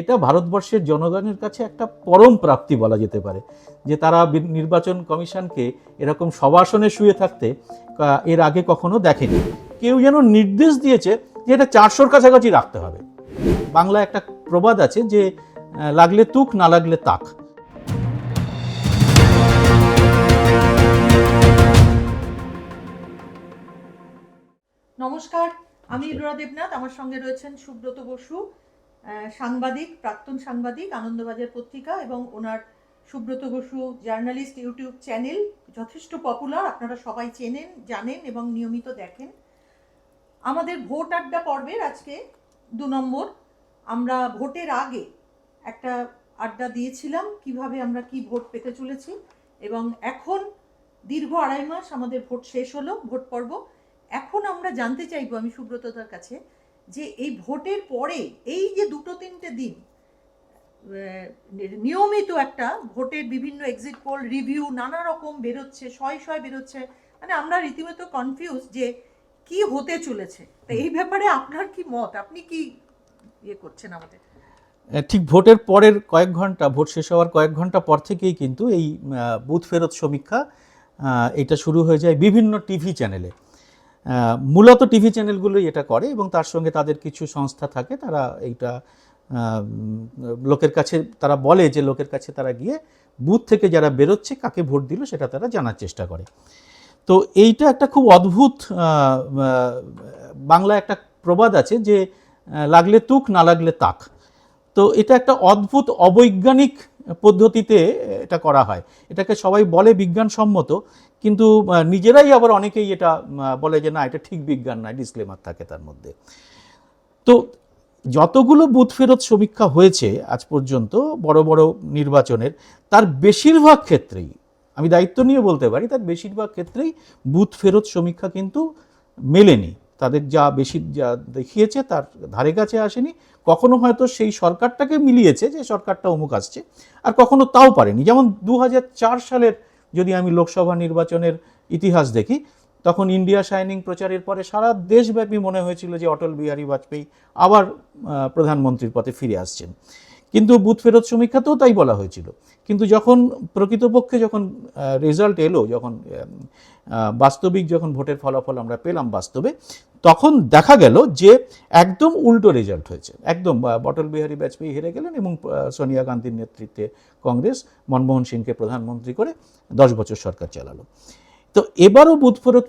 এটা ভারতবর্ষের জনগণের কাছে একটা পরম প্রাপ্তি বলা যেতে পারে, যে তারা নির্বাচন কমিশনকে এরকম সবাসনে শুয়ে থাকতে এর আগে কখনো দেখেনি। কেউ যেন নির্দেশ দিয়েছে যে এটা চারশোর কাছাকাছি রাখতে হবে। বাংলা একটা প্রবাদ আছে যে লাগলে তুক, না লাগলে তাক। নমস্কার, আমি ইন্দ্রা দেবনাথ, আমার সঙ্গে রয়েছেন সুব্রত বসু। সাংবাদিক, প্রাক্তন সাংবাদিক আনন্দবাজার পত্রিকা এবং ওনার Subrata Basu journalist YouTube channel যথেষ্ট পপুলার, আপনারা সবাই চেনেন, জানেন এবং নিয়মিত দেখেন। আমাদের ভোট আড্ডা পর্বের আজকে দু নম্বর। আমরা ভোটের আগে একটা আড্ডা দিয়েছিলাম, কীভাবে আমরা কি ভোট পেতে চলেছি এবং এখন দীর্ঘ আড়াই মাস আমাদের ভোট শেষ হলো, ভোট পর্ব। এখন আমরা জানতে চাইব, আমি সুব্রততার কাছে যে এই ভোটের পরে, এই যে দুটো তিনটে দিন নিয়মিত একটা ভোটের বিভিন্ন এক্সিট পোল রিভিউ নানা রকম বেরোচ্ছে, শয় শয় বেরোচ্ছে। মানে আমরা রীতিমতো কনফিউজ যে কি হতে চলেছে। তা এই ব্যাপারে আপনার কি মত? আপনি কি ইয়ে করছেন আমাদের? ঠিক ভোটের পরের কয়েক ঘণ্টা, ভোট শেষ হওয়ার কয়েক ঘণ্টা পর থেকেই কিন্তু এই বুথ ফেরত সমীক্ষা এটা শুরু হয়ে যায় বিভিন্ন টিভি চ্যানেলে। মূলত টিভি চ্যানেলগুলোই এটা করে এবং তার সঙ্গে তাদের কিছু সংস্থা থাকে, তারা এইটা লোকের কাছে, তারা বলে যে লোকের কাছে তারা গিয়ে বুথ থেকে যারা বেরোচ্ছে, কাকে ভোট দিল সেটা তারা জানার চেষ্টা করে। তো এইটা একটা খুব অদ্ভুত বাংলা একটা প্রবাদ আছে যে লাগলে তুক, না লাগলে তাক। তো এটা একটা অদ্ভুত, অবৈজ্ঞানিক পদ্ধতিতে এটা করা হয়। এটাকে সবাই বলে বিজ্ঞানসম্মত কিন্তু নিজেরাই আবার অনেকেই এটা বলে যে না, এটা ঠিক বিজ্ঞান নয় ডিসক্লেমার থাকে তার মধ্যে। তো যতগুলো বুথ ফেরত সমীক্ষা হয়েছে আজ পর্যন্ত, বড় বড় নির্বাচনের, তার বেশিরভাগ ক্ষেত্রেই, আমি দায়িত্ব নিয়ে বলতে পারি, তার বেশিরভাগ ক্ষেত্রেই বুথ ফেরত সমীক্ষা কিন্তু মেলেনি। তাদের যা বেশি, যা দেখিয়েছে তার ধারে কাছে আসেনি। কখনো হয়তো সেই সরকারটাকে মিলিয়েছে যে সরকারটা অমুক আসছে, আর কখনো তাও পারেনি। যেমন দু হাজার চার সালের যদি আমি লোকসভা নির্বাচনের ইতিহাস দেখি, তখন ইন্ডিয়া শাইনিং প্রচারের পরে সারা দেশব্যাপী মনে হয়েছিল যে অটল বিহারী বাজপেয়ী আবার প্রধানমন্ত্রীর পথে ফিরে আসছেন। কিন্তু বুথ ফেরত সমীক্ষাতেও তাই বলা হয়েছিল। কিন্তু যখন প্রকৃতপক্ষে যখন রেজাল্ট এলো, যখন বাস্তবিক যখন ভোটের ফলাফল আমরা পেলাম বাস্তবে, তখন দেখা গেল যে একদম উল্টো রেজাল্ট হয়েছে। একদম অটল বিহারী বাজপেয়ী হেরে গেলেন এবং সোনিয়া গান্ধীর নেতৃত্বে কংগ্রেস, মনমোহন সিংকে প্রধানমন্ত্রী করে দশ বছর সরকার চালালো। তো এবারও বুথ ফেরত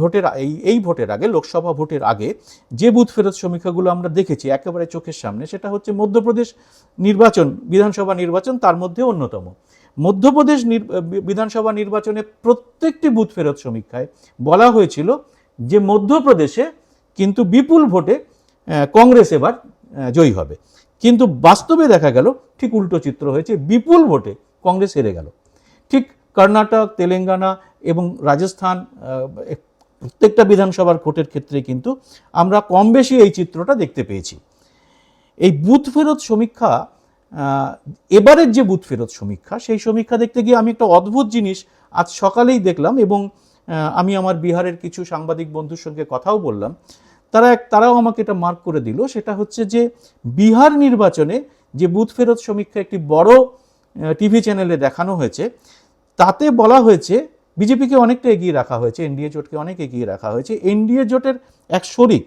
ভোটের এই এই ভোটের আগে, লোকসভা ভোটের আগে যে বুথ ফেরত সমীক্ষাগুলো আমরা দেখেছি, একেবারে চোখের সামনে, সেটা হচ্ছে মধ্যপ্রদেশ নির্বাচন, বিধানসভা নির্বাচন, তার মধ্যে অন্যতম। মধ্যপ্রদেশ বিধানসভা নির্বাচনে প্রত্যেকটি বুথ ফেরত সমীক্ষায় বলা হয়েছিল যে মধ্যপ্রদেশে কিন্তু বিপুল ভোটে কংগ্রেস এবার জয়ী হবে। কিন্তু বাস্তবে দেখা গেল, ঠিক উল্টো চিত্র হয়েছে, বিপুল ভোটে কংগ্রেস হেরে গেল। ঠিক কর্ণাটক, তেলেঙ্গানা এবং রাজস্থান প্রত্যেকটা বিধানসভার ভোটের ক্ষেত্রে কিন্তু আমরা কম বেশি এই চিত্রটা দেখতে পেয়েছি। এই বুথ ফেরত সমীক্ষা এবারের যে বুথ ফেরত সমীক্ষা, সেই সমীক্ষা দেখতে গিয়ে আমি একটা অদ্ভুত জিনিস আজ সকালেই দেখলাম এবং আমি আমার বিহারের কিছু সাংবাদিক বন্ধুর সঙ্গে কথাও বললাম। তারা এক, তারাও আমাকে এটা মার্ক করে দিল, সেটা হচ্ছে যে বিহার নির্বাচনে যে বুথ ফেরত সমীক্ষা একটি বড় টিভি চ্যানেলে দেখানো হয়েছে তাতে বলা হয়েছে, বিজেপিকে অনেকটা এগিয়ে রাখা হয়েছে, এনডিএ জোটকে অনেক এগিয়ে রাখা হয়েছে। এনডিএ জোটের এক শরিক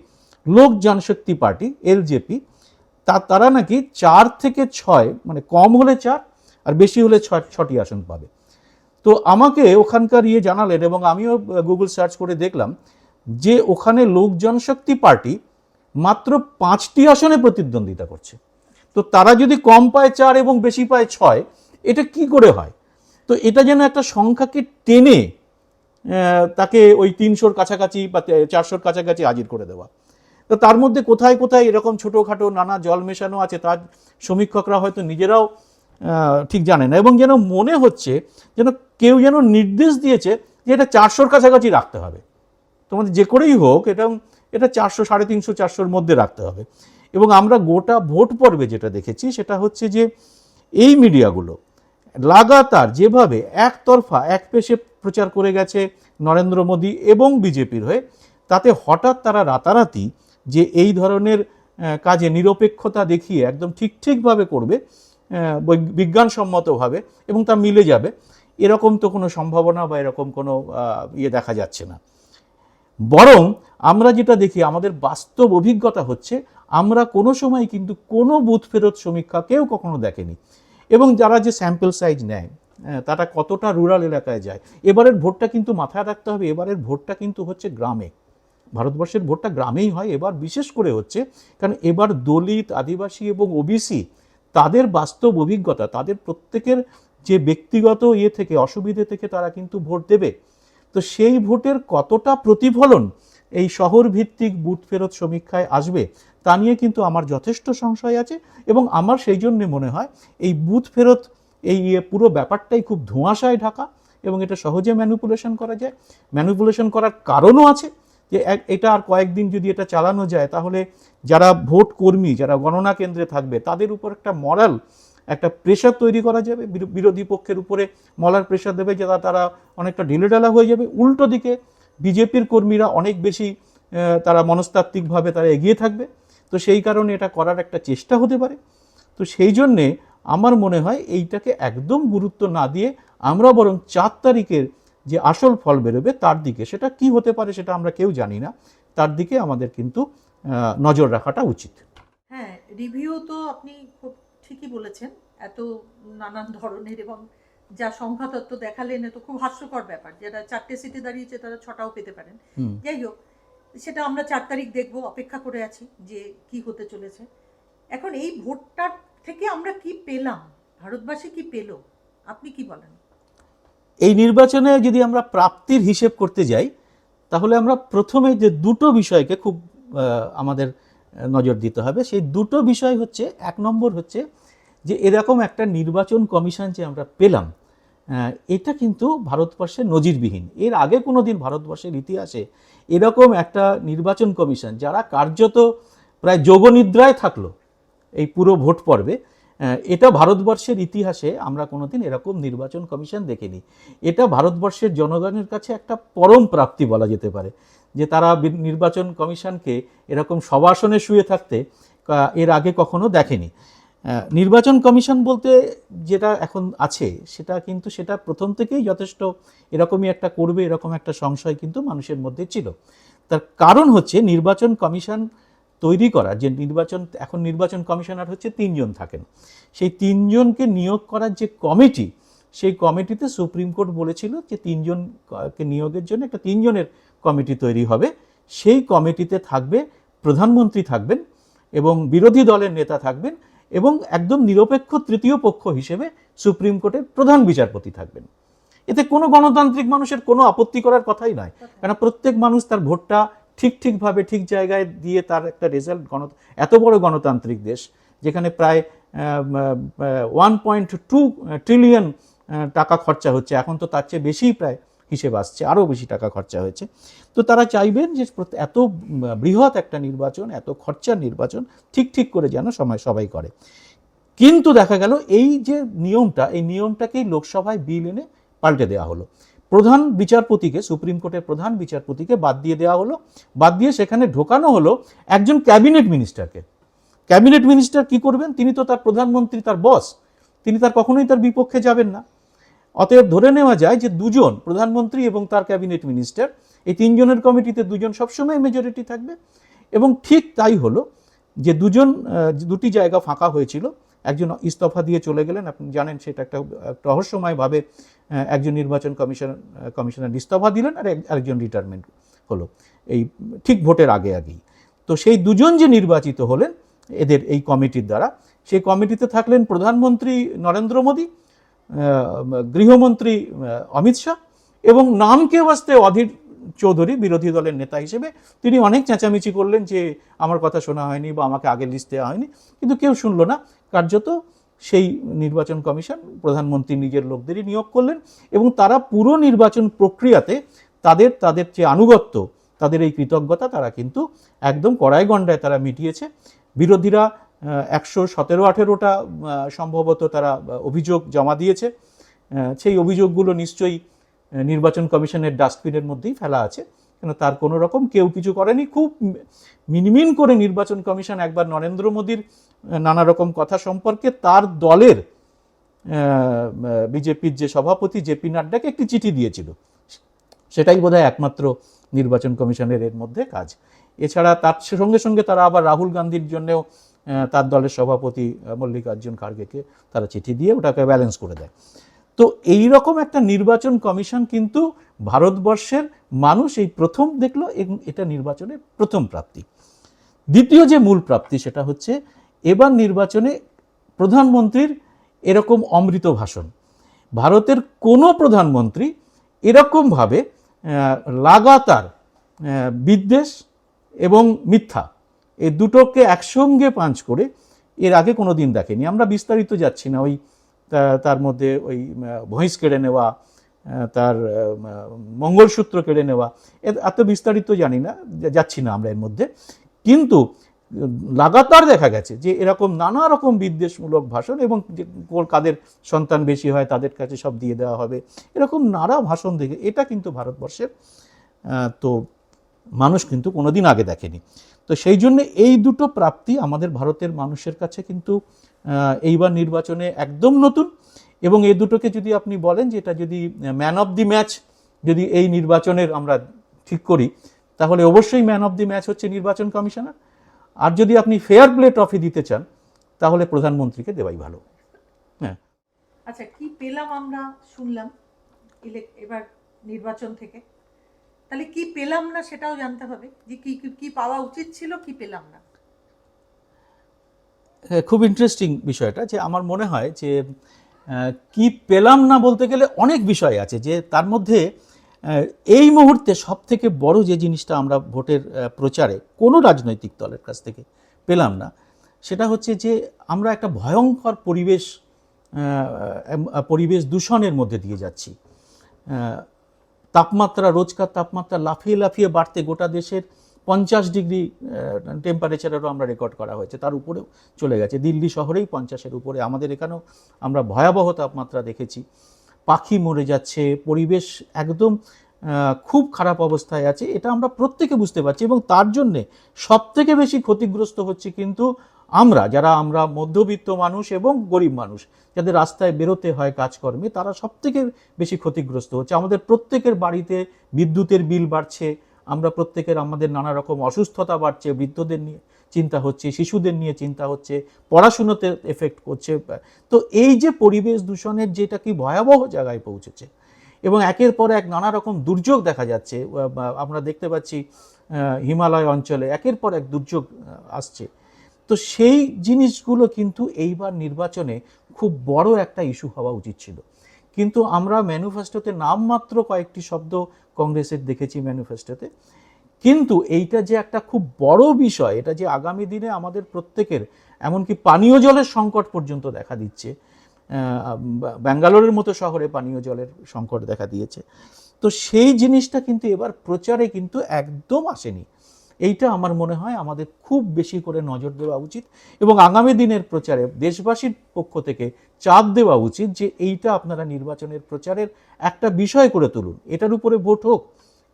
লোক জনশক্তি পার্টি, এলজেপি, তা তারা নাকি চার থেকে ছয় মানে কম হলে চার আর বেশি হলে ছয়, ছটি আসন পাবে। তো আমাকে ওখানকার ইয়ে জানালেন এবং আমিও গুগল সার্চ করে দেখলাম যে ওখানে লোক জনশক্তি পার্টি মাত্র পাঁচটি আসনে প্রতিদ্বন্দ্বিতা করছে। তো তারা যদি কম পায় চার এবং বেশি পায় ছয়, এটা কি করে হয়? তো এটা যেন একটা সংখ্যাকে টেনে তাকে ওই তিনশোর কাছাকাছি বা চারশোর কাছাকাছি হাজির করে দেওয়া। তো তার মধ্যে কোথায় কোথায় এরকম ছোটোখাটো নানা জল মেশানো আছে তার সমীক্ষকরা হয়তো নিজেরাও ঠিক জানে না। এবং যেন মনে হচ্ছে যেন কেউ যেন নির্দেশ দিয়েছে যে এটা চারশোর কাছাকাছি রাখতে হবে। তোমাদের যে করেই হোক, এটা এটা চারশো, সাড়ে তিনশো, চারশোর মধ্যে রাখতে হবে। এবং আমরা গোটা ভোট পর্বে যেটা দেখেছি, সেটা হচ্ছে যে এই মিডিয়াগুলো লাগাতার যেভাবে একতরফা, এক পেশে প্রচার করে গেছে নরেন্দ্র মোদী এবং বিজেপির হয়ে, তাতে হঠাৎ তারা রাতারাতি যে এই ধরনের কাজে নিরপেক্ষতা দেখিয়ে একদম ঠিক ঠিকভাবে করবে বিজ্ঞানসম্মতভাবে এবং তা মিলে যাবে, এরকম তো কোনো সম্ভাবনা বা এরকম কোনো ইয়ে দেখা যাচ্ছে না। বরং আমরা যেটা দেখি, আমাদের বাস্তব অভিজ্ঞতা হচ্ছে, আমরা কোনো সময় কিন্তু কোনো বুথ ফেরত সমীক্ষা কেউ কখনো দেখেনি। এবং যারা যে স্যাম্পল সাইজ নেয় আহ, তারা কতটা রুরাল এলাকায় যায় এবারের ভোটটা কিন্তু মাথায় রাখতে হবে এবারের ভোটটা কিন্তু হচ্ছে গ্রামে। ভারতবর্ষের ভোটটা গ্রামেই হয় এবার বিশেষ করে হচ্ছে কারণ এবার দলিত আদিবাসী এবং ওবিসি তাদের বাস্তব অভিজ্ঞতা তাদের প্রত্যেকের যে ব্যক্তিগত ইয়ে থেকে অসুবিধে থেকে তারা কিন্তু ভোট দেবে। তো সেই ভোটের কতটা প্রতিফলন এই শহর ভিত্তিক বুথ ফেরত সমীক্ষায় আসবে, তা নিয়ে কিন্তু আমার যথেষ্ট সংশয় আছে এবং আমার সেই জন্য মনে হয় এই বুথ ফেরত এই ইয়ে পুরো ব্যাপারটাই খুব ধোঁয়াশায় ঢাকা এবং এটা সহজে ম্যানুপুলেশন করা যায়। ম্যানুপুলেশন করার কারণও আছে যে এটা আর কয়েকদিন যদি এটা চালানো যায়, তাহলে যারা ভোট কর্মী, যারা গণনা কেন্দ্রে থাকবে, তাদের উপর একটা মরাল, একটা প্রেশার তৈরি করা যাবে। বিরো- বিরোধী পক্ষের উপরে মলার প্রেশার দেবে যারা তারা অনেকটা ঢিলেঢালা হয়ে যাবে। উল্টো দিকে বিজেপির কর্মীরা অনেক বেশি তারা মনস্তাত্ত্বিকভাবে তারা এগিয়ে থাকবে। তো সেই কারণে এটা করার একটা চেষ্টা হতে পারে। তো সেই জন্যে আমার মনে হয় এইটাকে একদম গুরুত্ব না দিয়ে আমরা বরং চার তারিখের যে আসল ফল বেরোবে তার দিকে, সেটা কি হতে পারে সেটা আমরা কেউ জানি না। তার দিকে আমাদের কিন্তু নজর রাখাটা উচিত। হ্যাঁ রিভিউ তো আপনি খুব ঠিকই বলেছেন। এত নানান ধরনের এবং যা সংখ্যাতত্ত্ব দেখালেন তো খুব হাস্যকর ব্যাপার। যারা চারটে সিটে দাঁড়িয়েছে তারা ছটাও পেতে পারেন। যাই হোক সেটা আমরা চার তারিখ দেখব অপেক্ষা করে আছি যে কি হতে চলেছে। এখন এই ভোটটার থেকে আমরা কি পেলাম? ভারতবাসী কি পেল? আপনি কি বলেন? এই নির্বাচনে যদি আমরা প্রাপ্তির হিসেব করতে যাই তাহলে আমরা প্রথমে যে দুটো বিষয়কে খুব আমাদের নজর দিতে হবে। সেই দুটো বিষয় হচ্ছে এক নম্বর হচ্ছে যে এরকম একটা নির্বাচন কমিশন যে আমরা পেলাম এটা কিন্তু ভারতবর্ষের নজিরবিহীন। এর আগে কোনো দিন ভারতবর্ষের ইতিহাসে এরকম একটা নির্বাচন কমিশন যারা কার্যত প্রায় যোগনিদ্রায় থাকল এই পুরো ভোট পর্বে এটা ভারতবর্ষের ইতিহাসে আমরা কোনোদিন এরকম নির্বাচন কমিশন দেখিনি। এটা ভারতবর্ষের জনগণের কাছে একটা পরম প্রাপ্তি বলা যেতে পারে, যে তারা নির্বাচন কমিশনকে এরকম সবাসনে শুয়ে থাকতে এর আগে কখনো দেখেনি। নির্বাচন কমিশন বলতে যেটা এখন আছে, সেটা কিন্তু সেটা প্রথম থেকেই যথেষ্ট এরকমই একটা করবে, এরকম একটা সংশয় কিন্তু মানুষের মধ্যে ছিল। তার কারণ হচ্ছে নির্বাচন কমিশন তৈরি করা, যে নির্বাচন, এখন নির্বাচন কমিশনার হচ্ছে তিনজন থাকেন। সেই তিনজনকে নিয়োগ করার যে কমিটি, সেই কমিটিতে সুপ্রিম কোর্ট বলেছিল যে তিনজনকে নিয়োগের জন্য একটা তিনজনের কমিটি তৈরি হবে। সেই কমিটিতে থাকবে, প্রধানমন্ত্রী থাকবেন এবং বিরোধী দলের নেতা থাকবেন। এবং একদম নিরপেক্ষ তৃতীয় পক্ষ হিসেবে সুপ্রিম কোর্টের প্রধান বিচারপতি থাকবেন। এতে কোনো গণতান্ত্রিক মানুষের কোনো আপত্তি করার কথাই নয়। কেন প্রত্যেক মানুষ তার ভোটটা ঠিক ঠিকভাবে ঠিক জায়গায় দিয়ে তার একটা রেজাল্ট গণ এত বড় গণতান্ত্রিক দেশ যেখানে প্রায় ওয়ান পয়েন্ট টু ট্রিলিয়ন টাকা খরচা হচ্ছে। এখন তো তার চেয়ে বেশিই প্রায় হিসেব আসছে, আরও বেশি টাকা খরচা হয়েছে। তো তারা চাইবেন যে এত বৃহৎ একটা নির্বাচন, এত খরচার নির্বাচন ঠিক ঠিক করে যেন সময়, সবাই করে। কিন্তু দেখা গেল এই যে নিয়মটা, এই নিয়মটাকেই লোকসভায় বিল এনে পাল্টে দেওয়া হলো। প্রধান বিচারপতিকে, সুপ্রিম কোর্টের প্রধান বিচারপতিকে বাদ দিয়ে দেওয়া হলো। বাদ দিয়ে সেখানে ঢোকানো হলো একজন ক্যাবিনেট মিনিস্টারকে। ক্যাবিনেট মিনিস্টার কি করবেন? তিনি তো তার প্রধানমন্ত্রী, তার বস। তিনি তার কখনোই তার বিপক্ষে যাবেন না। অতএব ধরে নেওয়া যায় যে দুজন প্রধানমন্ত্রী এবং তার ক্যাবিনেট মিনিস্টার, এই তিনজনের কমিটিতে দুজন সবসময় মেজরিটি থাকবে এবং ঠিক তাই হলো যে দুজন দুটি জায়গা ফাঁকা হয়েছিল। একজন ইস্তফা দিয়ে চলে গেলেন, আপনি জানেন সেটা একটা রহস্যময়ভাবে একজন নির্বাচন কমিশন কমিশনার ইস্তফা দিলেন আর এক- আরেকজন রিটায়ারমেন্ট হলো। এই ঠিক ভোটের আগে আগেই। তো সেই দুজন যে নির্বাচিত হলেন, এদের এই কমিটির দ্বারা, সেই কমিটিতে থাকলেন প্রধানমন্ত্রী নরেন্দ্র মোদী গৃহমন্ত্রী অমিত শাহ এবং নামকে বাস্তে অধীর চৌধুরী বিরোধী দলের নেতা হিসেবে তিনি অনেক চেঁচামেচি করলেন যে আমার কথা শোনা হয়নি বা আমাকে আগে লিস্ট দেওয়া হয়নি। কিন্তু কেউ শুনলো না। কার্যত সেই নির্বাচন কমিশন প্রধানমন্ত্রী নিজের লোকদেরই নিয়োগ করলেন এবং তারা পুরো নির্বাচন প্রক্রিয়াতে তাদের তাদের যে আনুগত্য, তাদের এই কৃতজ্ঞতা তারা কিন্তু একদম কড়াই গণ্ডায় তারা মিটিয়েছে। বিরোধীরা একশো সতেরো আঠেরোটা সম্ভবত তারা অভিযোগ জমা দিয়েছে। সেই অভিযোগগুলো নিশ্চয়ই নির্বাচন কমিশনের ডাস্টবিনের মধ্যেই ফেলা আছে। কেন তার কোনো রকম কেউ কিছু করেনি। খুব মিনমিন করে নির্বাচন কমিশন একবার নরেন্দ্র মোদীর নানা রকম কথা সম্পর্কে তার দলের বিজেপির যে সভাপতি জেপি নাড্ডাকে একটি চিঠি দিয়েছিল। সেটাই বোধহয় একমাত্র নির্বাচন কমিশনের এর মধ্যে কাজ। এছাড়া তার সঙ্গে সঙ্গে তারা আবার রাহুল গান্ধীর জন্যেও তার দলের সভাপতি মল্লিকার্জুন খার্গেকে তারা চিঠি দিয়ে ওটাকে ব্যালেন্স করে দেয়। তো এই রকম একটা নির্বাচন কমিশন কিন্তু ভারতবর্ষের মানুষ এই প্রথম দেখল এটা নির্বাচনের প্রথম প্রাপ্তি। দ্বিতীয় যে মূল প্রাপ্তি সেটা হচ্ছে এবার নির্বাচনে প্রধানমন্ত্রীর এরকম অমৃত ভাষণ। ভারতের কোনো প্রধানমন্ত্রী এরকমভাবে লাগাতার বিদ্বেষ এবং মিথ্যা এই দুটোকে একসঙ্গে পাঞ্চ করে এর আগে কোনো দিন দেখেনি। আমরা বিস্তারিত যাচ্ছি না। ওই তার মধ্যে ওই ভৈঁস কেড়ে নেওয়া তার মঙ্গলসূত্র কেড়ে নেওয়া এত বিস্তারিত জানি না যাচ্ছি না আমরা এর মধ্যে। কিন্তু, লাগাতার দেখা গেছে যে এরকম নানা রকম বিদ্বেষমূলক ভাষণ এবং কাদের সন্তান বেশি হয়, তাদের কাছে সব দিয়ে দেওয়া হবে, এরকম নানা ভাষণ দেখে, এটা কিন্তু ভারতবর্ষের তো মানুষ কিন্তু কোনোদিন আগে দেখেনি। তো সেই জন্য এই দুটো প্রাপ্তি আমাদের ভারতের মানুষের কাছে কিন্তু এইবার নির্বাচনে একদম নতুন এবং এই দুটোকে যদি আপনি বলেন যে এটা যদি ম্যান অফ দি ম্যাচ যদি এই নির্বাচনের আমরা ঠিক করি, তাহলে অবশ্যই ম্যান অফ দি ম্যাচ হচ্ছে নির্বাচন কমিশনার। আর যদি আপনি ফেয়ার প্লে ট্রফি দিতে চান, তাহলে প্রধানমন্ত্রীকে দেওয়াই ভালো। হ্যাঁ। আচ্ছা কি পেলাম আমরা শুনলাম এবার নির্বাচন থেকে? তাহলে কি পেলাম না সেটাও জানতে হবে যে কি কি- পাওয়া উচিত ছিল কি পেলাম না। হ্যাঁ, খুব ইন্টারেস্টিং বিষয়টা যে আমার মনে হয় যে কি পেলাম না বলতে গেলে অনেক বিষয় আছে যে তার মধ্যে এই মুহূর্তে সব থেকে বড় যে জিনিসটা আমরা ভোটের প্রচারে কোনো রাজনৈতিক দলের কাছ থেকে পেলাম না সেটা হচ্ছে যে আমরা একটা ভয়ঙ্কর পরিবেশ পরিবেশ দূষণের মধ্যে দিয়ে যাচ্ছি। তাপমাত্রা, রোজকার তাপমাত্রা লাফিয়ে লাফিয়ে বাড়তে গোটা দেশের পঞ্চাশ ডিগ্রি টেম্পারেচারেরও আমরা রেকর্ড করা হয়েছে। তার উপরেও চলে গেছে। দিল্লি শহরেই পঞ্চাশের উপরে। আমাদের এখানেও আমরা ভয়াবহ তাপমাত্রা দেখেছি। পাখি মরে যাচ্ছে। পরিবেশ একদম খুব খারাপ অবস্থায় আছে। এটা আমরা প্রত্যেকে বুঝতে পারছি এবং তার জন্যে সব থেকে বেশি ক্ষতিগ্রস্ত হচ্ছে কিন্তু আমরা, যারা আমরা মধ্যবিত্ত মানুষ এবং গরিব মানুষ, যাদের রাস্তায় বেরোতে হয় কাজকর্মে, তারা সব থেকে বেশি ক্ষতিগ্রস্ত হচ্ছে। আমাদের প্রত্যেকের বাড়িতে বিদ্যুতের বিল বাড়ছে, আমরা প্রত্যেকের আমাদের নানা রকম অসুস্থতা বাড়ছে, বৃদ্ধদের নিয়ে চিন্তা হচ্ছে, শিশুদের নিয়ে চিন্তা হচ্ছে, পড়াশুনোতে এফেক্ট করছে। তো এই যে পরিবেশ দূষণের যেটা কি ভয়াবহ জায়গায় পৌঁছেছে, এবং একের পর এক নানা রকম দুর্যোগ দেখা যাচ্ছে আমরা দেখতে পাচ্ছি হিমালয় অঞ্চলে একের পর এক দুর্যোগ আসছে। তো সেই জিনিসগুলো কিন্তু এইবার নির্বাচনে খুব বড় একটা ইস্যু হওয়া উচিত ছিল। কিন্তু আমরা ম্যানিফেস্টোতে নামমাত্র কয়েকটি শব্দ কংগ্রেসের দেখেছি ম্যানিফেস্টোতে কিন্তু এইটা যে একটা খুব বড় বিষয়, এটা যে আগামী দিনে আমাদের প্রত্যেকের, এমনকি পানীয় জলের সংকট পর্যন্ত দেখা দিচ্ছে ব্যাঙ্গালোরের মতো শহরে পানীয় জলের সংকট দেখা দিয়েছে। তো সেই জিনিসটা কিন্তু এবার প্রচারে কিন্তু একদম আসেনি। এইটা আমার মনে হয় আমাদের খুব বেশি করে নজর দেওয়া উচিত এবং আগামী দিনের প্রচারে দেশবাসীর পক্ষ থেকে চাপ দেওয়া উচিত যে এইটা আপনারা নির্বাচনের প্রচারের একটা বিষয় করে তুলুন। এটার উপরে ভোট হোক,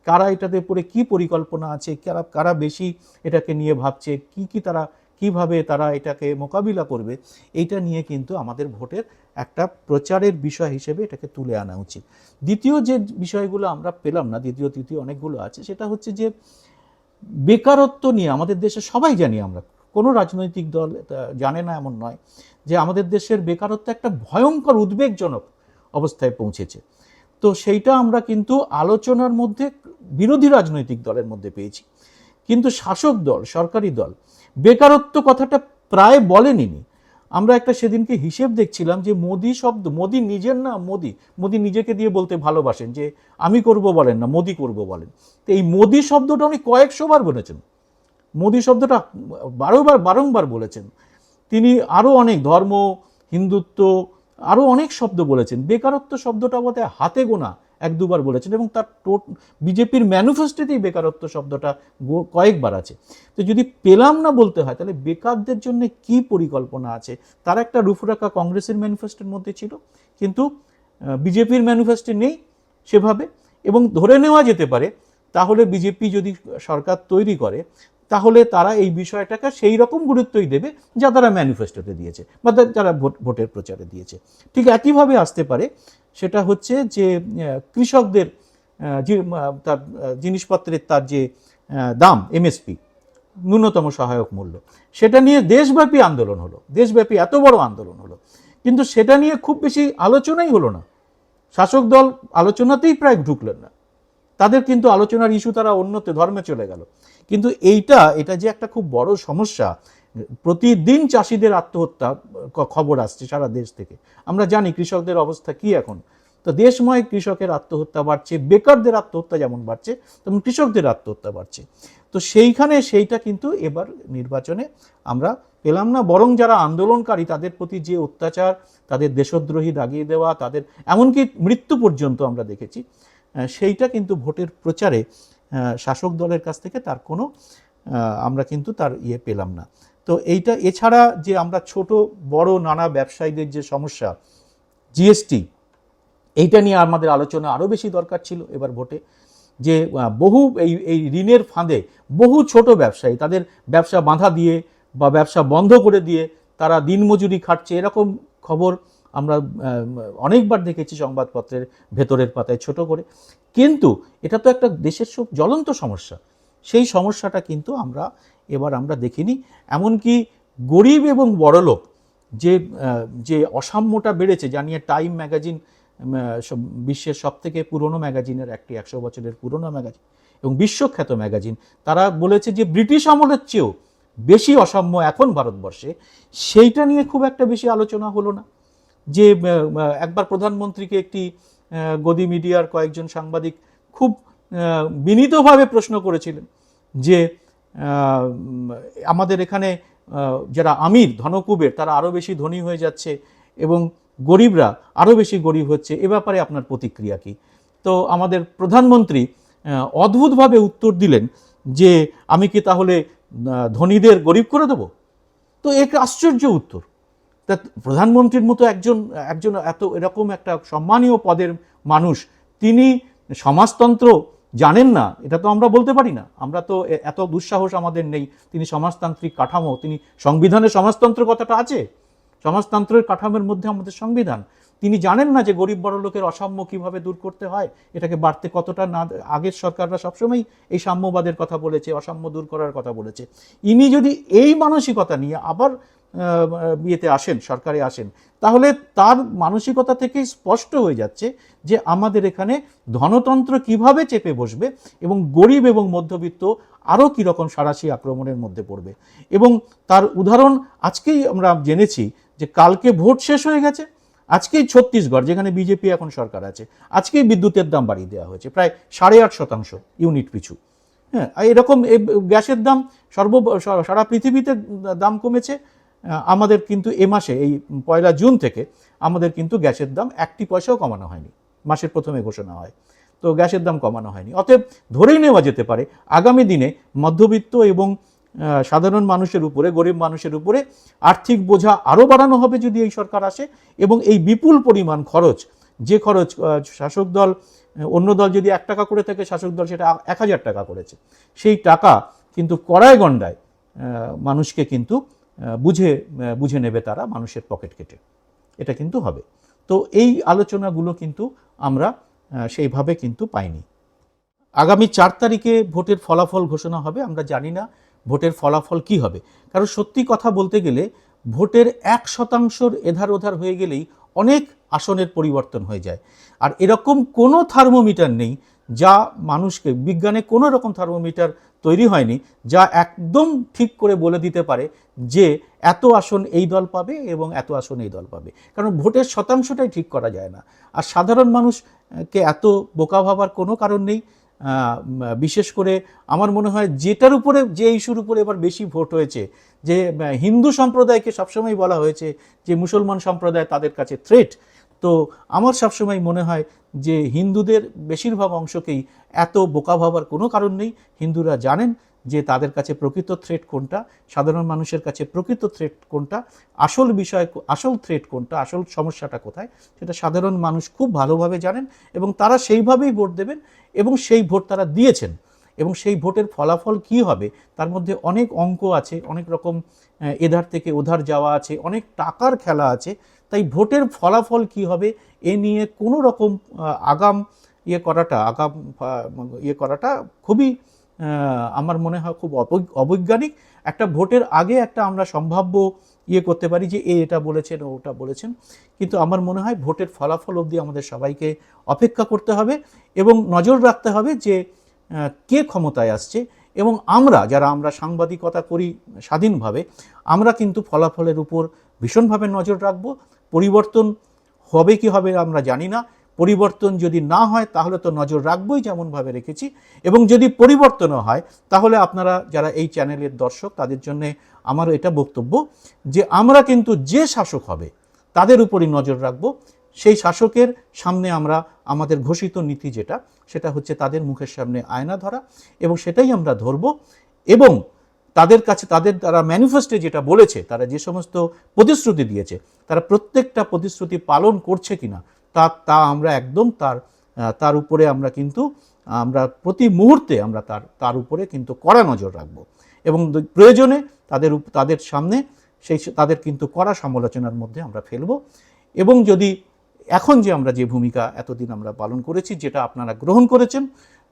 কারা এটাতে উপরে কি পরিকল্পনা আছে, কারা কারা বেশি এটাকে নিয়ে ভাবছে, কি কি তারা, কীভাবে তারা এটাকে মোকাবিলা করবে, এইটা নিয়ে কিন্তু আমাদের ভোটের একটা প্রচারের বিষয় হিসেবে এটাকে তুলে আনা উচিত। দ্বিতীয় যে বিষয়গুলো আমরা পেলাম না, দ্বিতীয়, তৃতীয় অনেকগুলো আছে, সেটা হচ্ছে যে বেকারত্ব নিয়ে আমাদের দেশে সবাই জানি আমরা। কোনো রাজনৈতিক দল জানে না, এমন নয় যে আমাদের দেশের বেকারত্ব একটা ভয়ঙ্কর উদ্বেগজনক অবস্থায় পৌঁছেছে। তো সেইটা আমরা কিন্তু আলোচনার মধ্যে বিরোধী রাজনৈতিক দলের মধ্যে পেয়েছি। কিন্তু শাসক দল, সরকারি দল বেকারত্ব কথাটা প্রায় বলেনি আমরা একটা সেদিনকে হিসেব দেখছিলাম যে মোদি শব্দ, মোদি নিজের না, মোদি মোদি নিজেকে দিয়ে বলতে ভালোবাসেন যে আমি করব বলেন না, মোদি করব বলেন। তো এই মোদি শব্দটা উনি কয়েকশো বার বলেছেন। মোদি শব্দটা বারোবার বারংবার বলেছেন। তিনি আরও অনেক ধর্ম, হিন্দুত্ব আরও অনেক শব্দ বলেছেন। বেকারত্ব শব্দটা বোধহয় হাতে গোনা এক দুবার বলেছেন এবং তার টোট, বিজেপির ম্যানিফেস্টোতেই বেকারত্ব শব্দটা কয়েকবার আছে। তো যদি পেলাম না বলতে হয়, তাহলে বেকারদের জন্য কি পরিকল্পনা আছে? তার একটা রূপরেখা কংগ্রেসের ম্যানিফেস্টোর মধ্যে ছিল। কিন্তু বিজেপির ম্যানিফেস্টো নেই সেভাবে এবং ধরে নেওয়া যেতে পারে, তাহলে বিজেপি যদি সরকার তৈরি করে, তাহলে তারা এই বিষয়টাকে সেই রকম গুরুত্বই দেবে যা তারা ম্যানিফেস্টোতে দিয়েছে বা যারা ভোট, ভোটের প্রচারে দিয়েছে। ঠিক একইভাবে আসতে পারে সেটা হচ্ছে যে কৃষকদের তার জিনিসপত্রের তার যে দাম এমএসপি ন্যূনতম সহায়ক মূল্য, সেটা নিয়ে দেশব্যাপী আন্দোলন হলো। দেশব্যাপী এত বড় আন্দোলন হলো। কিন্তু সেটা নিয়ে খুব বেশি আলোচনাই হলো না। শাসক দল আলোচনাতেই প্রায় ঢুকলেন না। তাদের কিন্তু আলোচনার ইস্যু তারা অন্যতে, ধর্মে চলে গেল। কিন্তু এইটা, এটা যে একটা খুব বড় সমস্যা প্রতিদিন চাষিদের আত্মহত্যা খবর আসছে সারা দেশ থেকে। আমরা জানি কৃষকদের অবস্থা কি এখন। তো দেশময় কৃষকের আত্মহত্যা বাড়ছে, বেকারদের আত্মহত্যা যেমন বাড়ছে, তেমন কৃষকদের আত্মহত্যা বাড়ছে। তো সেইখানে সেইটা কিন্তু এবার নির্বাচনে আমরা পেলাম না। বরং যারা আন্দোলনকারী, তাদের প্রতি যে অত্যাচার, তাদের দেশদ্রোহী দাগিয়ে দেওয়া, তাদের এমনকি মৃত্যু পর্যন্ত আমরা দেখেছি সেইটা কিন্তু ভোটের প্রচারে শাসক দলের কাছ থেকে তার কোনো আমরা কিন্তু তার ইয়ে পেলাম না। তো এইটা এছাড়া যে আমরা ছোট, বড়, নানা ব্যবসায়ীদের যে সমস্যা জিএসটি এইটা নিয়ে আমাদের আলোচনা আরও বেশি দরকার ছিল এবার ভোটে, যে বহু এই এই ঋণের ফাঁদে বহু ছোট ব্যবসায়ী, তাদের ব্যবসা বাঁধা দিয়ে বা ব্যবসা বন্ধ করে দিয়ে তারা দিনমজুরি খাটছে। এরকম খবর আমরা অনেকবার দেখেছি সংবাদপত্রের ভেতরের পাতায় ছোট করে। কিন্তু এটা তো একটা দেশের জ্বলন্ত সমস্যা। সেই সমস্যাটা কিন্তু আমরা এবার আমরা দেখিনি। এমনকি গরিব এবং বড়লোক যে যে অসাম্যটা বেড়েছে জানিয়ে টাইম ম্যাগাজিন বিশ্বের সব থেকে পুরনো ম্যাগাজিনের একটি একশো বছরের পুরনো ম্যাগাজিন এবং বিশ্বখ্যাত ম্যাগাজিন, তারা বলেছে যে ব্রিটিশ আমলের চেয়েও বেশি অসাম্য এখন ভারতবর্ষে। সেইটা নিয়ে খুব একটা বেশি আলোচনা হলো না। যে একবার প্রধানমন্ত্রীকে একটি গদি মিডিয়ার কয়েকজন সাংবাদিক খুব বিনীতভাবে প্রশ্ন করেছিলেন যে আমাদের এখানে যারা আমির, ধনকুবের, তারা আরও বেশি ধনী হয়ে যাচ্ছে এবং গরিবরা আরও বেশি গরিব হচ্ছে, এ ব্যাপারে আপনার প্রতিক্রিয়া কি? তো আমাদের প্রধানমন্ত্রী অদ্ভুতভাবে উত্তর দিলেন যে আমি কি তাহলে ধনীদের গরিব করে দেবো? তো এক আশ্চর্য উত্তর। তা প্রধানমন্ত্রীর মতো একজন একজন এত এরকম একটা সম্মানীয় পদের মানুষ, তিনি সমাজতন্ত্র জানেন না, এটা তো আমরা বলতে পারি না। আমরা তো এত দুঃসাহস আমাদের নেই। তিনি সমাজতান্ত্রিক কাঠামো, তিনি সংবিধানে সমাজতন্ত্র কথাটা আছে। সমাজতন্ত্রের কাঠামোর মধ্যে আমাদের সংবিধান। তিনি জানেন না যে গরিব বড় লোকের অসাম্য কীভাবে দূর করতে হয়, এটাকে বাড়তে কতটা না, আগের সরকাররা সবসময় এই সাম্যবাদের কথা বলেছে, অসাম্য দূর করার কথা বলেছে। ইনি যদি এই মানসিকতা নিয়ে আবার বিয়েতে আসেন, সরকারে আসেন, তাহলে তার মানসিকতা থেকেই স্পষ্ট হয়ে যাচ্ছে যে আমাদের এখানে ধনতন্ত্র কীভাবে চেপে বসবে এবং গরিব এবং মধ্যবিত্ত আরও কীরকম সারাশি আক্রমণের মধ্যে পড়বে। এবং তার উদাহরণ আজকেই আমরা জেনেছি যে কালকে ভোট শেষ হয়ে গেছে, আজকেই ছত্তিশগড়, যেখানে বিজেপি এখন সরকার আছে, আজকেই বিদ্যুতের দাম বাড়িয়ে দেওয়া হয়েছে, প্রায় সাড়ে আট শতাংশ ইউনিট পিছু। হ্যাঁ এরকম গ্যাসের দাম সর্ব, সারা পৃথিবীতে দাম কমেছে আমাদের কিন্তু এ মাসে, এই পয়লা জুন থেকে আমাদের কিন্তু গ্যাসের দাম একটি পয়সাও কমানো হয়নি। মাসের প্রথমে ঘোষণা হয়। তো গ্যাসের দাম কমানো হয়নি। অতএব ধরেই নেওয়া যেতে পারে, আগামী দিনে মধ্যবিত্ত এবং সাধারণ মানুষের উপরে, গরিব মানুষের উপরে আর্থিক বোঝা আরও বাড়ানো হবে যদি এই সরকার আসে এবং এই বিপুল পরিমাণ খরচ, যে খরচ শাসক দল, অন্য দল যদি এক টাকা করে থাকে, শাসক দল সেটা এক হাজার টাকা করেছে। সেই টাকা কিন্তু কড়ায় গণ্ডায় মানুষকে কিন্তু বুঝে বুঝে নেবে তারা মানুষের পকেট কেটে। এটা কিন্তু হবে। তো এই আলোচনাগুলো কিন্তু আমরা সেইভাবে কিন্তু পাইনি। আগামী চার তারিখে ভোটের ফলাফল ঘোষণা হবে, আমরা জানি না ভোটের ফলাফল কি হবে। কারণ সত্যি কথা বলতে গেলে, ভোটের এক শতাংশর এধার ওধার হয়ে গেলেই অনেক আসনের পরিবর্তন হয়ে যায়। আর এরকম কোনো থার্মোমিটার নেই যা মানুষকে, বিজ্ঞানে কোনো রকম থার্মোমিটার তৈরি হয়নি, যা একদম ঠিক করে বলে দিতে পারে যে এত আসন এই দল পাবে এবং এত আসন এই দল পাবে। কারণ ভোটের শতাংশটাই ঠিক করা যায় না। আর সাধারণ মানুষকে এত বোকা ভাবার কোনো কারণ নেই। বিশেষ করে আমার মনে হয় যেটার উপরে, যে ইস্যুর উপরে এবার বেশি ভোট হয়েছে, যে হিন্দু সম্প্রদায়কে সবসময় বলা হয়েছে যে, মুসলমান সম্প্রদায় তাদের কাছে থ্রেট তো আমার সবসময় মনে হয় যে হিন্দুদের বেশিরভাগ অংশকেই এত বোকা ভাবার কোনো কারণ নেই। হিন্দুরা জানেন যে তাদের কাছে প্রকৃত থ্রেট কোনটা, সাধারণ মানুষের কাছে প্রকৃত থ্রেট কোনটা, আসল বিষয়, আসল থ্রেট কোনটা, আসল সমস্যাটা কোথায়, সেটা সাধারণ মানুষ খুব ভালোভাবে জানেন এবং তারা সেইভাবেই ভোট দেবেন এবং সেই ভোট তারা দিয়েছেন এবং সেই ভোটের ফলাফল কি হবে, তার মধ্যে অনেক অঙ্ক আছে, অনেক রকম এধার থেকে ওধার যাওয়া আছে, অনেক টাকার খেলা আছে তাই ভোটের ফলাফল কি হবে এ নিয়ে কোনো রকম আগাম ইয়ে করাটা, আগাম ইয়ে করাটা খুবই আমার মনে হয় খুব অবৈজ্ঞানিক। একটা ভোটের আগে একটা আমরা সম্ভাব্য ইয়ে করতে পারি যে এ এটা বলেছেন ওটা বলেছেন। কিন্তু আমার মনে হয় ভোটের ফলাফল অবধি আমাদের সবাইকে অপেক্ষা করতে হবে এবং নজর রাখতে হবে যে কে ক্ষমতায় আসছে এবং আমরা যারা আমরা সাংবাদিকতা করি স্বাধীনভাবে, আমরা কিন্তু ফলাফলের উপর ভীষণভাবে নজর রাখব। পরিবর্তন হবে কি হবে আমরা জানি না। পরিবর্তন যদি না হয়, তাহলে তো নজর রাখবই যেমনভাবে রেখেছি। এবং যদি পরিবর্তনও হয়, তাহলে আপনারা যারা এই চ্যানেলের দর্শক, তাদের জন্য আমার এটা বক্তব্য যে আমরা কিন্তু যে শাসক হবে, তাদের উপরই নজর রাখব। সেই শাসকের সামনে আমরা, আমাদের ঘোষিত নীতি যেটা, সেটা হচ্ছে তাদের মুখের সামনে আয়না ধরা এবং সেটাই আমরা ধরব। এবং তাদের কাছে, তাদের তারা ম্যানিফেস্টে যেটা বলেছে, তারা যে সমস্ত প্রতিশ্রুতি দিয়েছে, তারা প্রত্যেকটা প্রতিশ্রুতি পালন করছে কিনা, তা তা আমরা একদম তার তার উপরে আমরা কিন্তু, আমরা প্রতি মুহূর্তে আমরা তার তার উপরে কিন্তু কড়া নজর রাখব। এবং প্রয়োজনে তাদের তাদের সামনে সেই তাদের কিন্তু কড়া সমালোচনার মধ্যে আমরা ফেলব। এবং যদি এখন যে আমরা যে ভূমিকা এতদিন আমরা পালন করেছি, যেটা আপনারা গ্রহণ করেছেন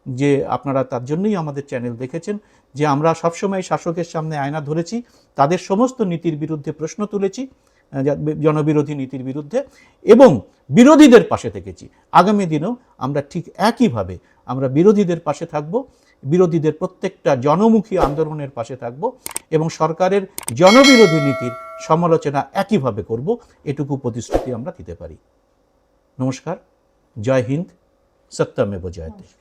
যে আপনারা তার জন্যই আমাদের চ্যানেল দেখেছেন, যে আমরা সবসময় শাসকের সামনে আয়না ধরেছি, তাদের সমস্ত নীতির বিরুদ্ধে প্রশ্ন তুলেছি জনবিরোধী নীতির বিরুদ্ধে, এবং বিরোধীদের পাশে থেকেছি। আগামী দিনেও আমরা ঠিক একইভাবে আমরা বিরোধীদের পাশে থাকব, বিরোধীদের প্রত্যেকটা জনমুখী আন্দোলনের পাশে থাকব, এবং সরকারের জনবিরোধী নীতির সমালোচনা একইভাবে করব, এটুকু প্রতিশ্রুতি আমরা দিতে পারি। নমস্কার, জয় হিন্দ, সত্যমেব জয়তে।